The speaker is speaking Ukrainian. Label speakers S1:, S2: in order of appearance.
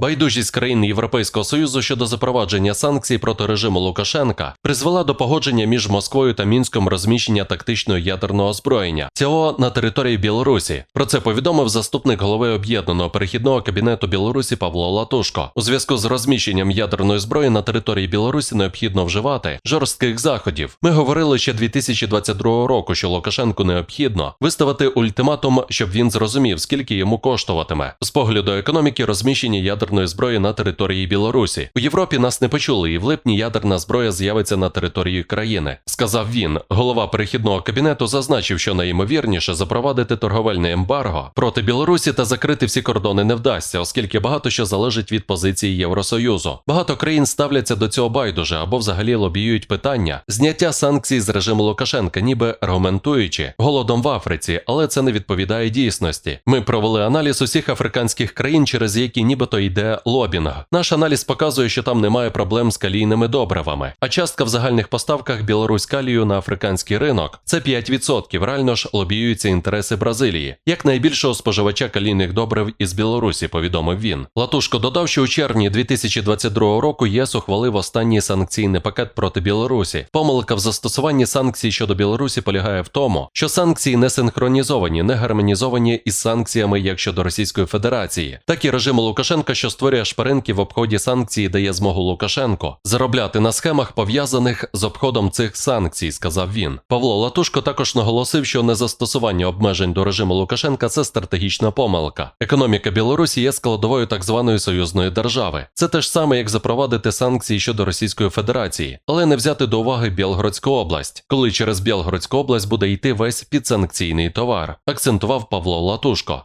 S1: Байдужість країн Європейського Союзу щодо запровадження санкцій проти режиму Лукашенка призвела до погодження між Москвою та Мінськом розміщення тактичного ядерного озброєння цього на території Білорусі. Про це повідомив заступник голови об'єднаного перехідного кабінету Білорусі Павло Латушко. У зв'язку з розміщенням ядерної зброї на території Білорусі необхідно вживати жорстких заходів. Ми говорили ще 2022 року, що Лукашенку необхідно виставити ультиматум, щоб він зрозумів, скільки йому коштуватиме з погляду економіки розміщення ядерної зброї на території Білорусі. У Європі нас не почули, і в липні ядерна зброя з'явиться на території країни. Сказав він. Голова перехідного кабінету зазначив, що найімовірніше запровадити торговельне ембарго проти Білорусі та закрити всі кордони не вдасться, оскільки багато що залежить від позиції Євросоюзу. Багато країн ставляться до цього байдуже або взагалі лобіюють питання зняття санкцій з режиму Лукашенка, ніби аргументуючи голодом в Африці, але це не відповідає дійсності. Ми провели аналіз усіх африканських країн, через які нібито йде лобінг. Наш аналіз показує, що там немає проблем з калійними добривами, а частка в загальних поставках Білорусь калію на африканський ринок це 5%. Реально ж лобіюються інтереси Бразилії, як найбільшого споживача калійних добрив із Білорусі, повідомив він. Латушко додав, що у червні 2022 року ЄС ухвалив останній санкційний пакет проти Білорусі. Помилка в застосуванні санкцій щодо Білорусі полягає в тому, що санкції не синхронізовані, не гармонізовані із санкціями як щодо Російської Федерації, так і режиму Лукашенка, що створює шпаринки в обході санкцій, дає змогу Лукашенко заробляти на схемах, пов'язаних з обходом цих санкцій, сказав він. Павло Латушко також наголосив, що незастосування обмежень до режиму Лукашенка це стратегічна помилка. Економіка Білорусі є складовою так званої союзної держави. Це те ж саме, як запровадити санкції щодо Російської Федерації, але не взяти до уваги Білгородську область, коли через Білгородську область буде йти весь підсанкційний товар, акцентував Павло Латушко.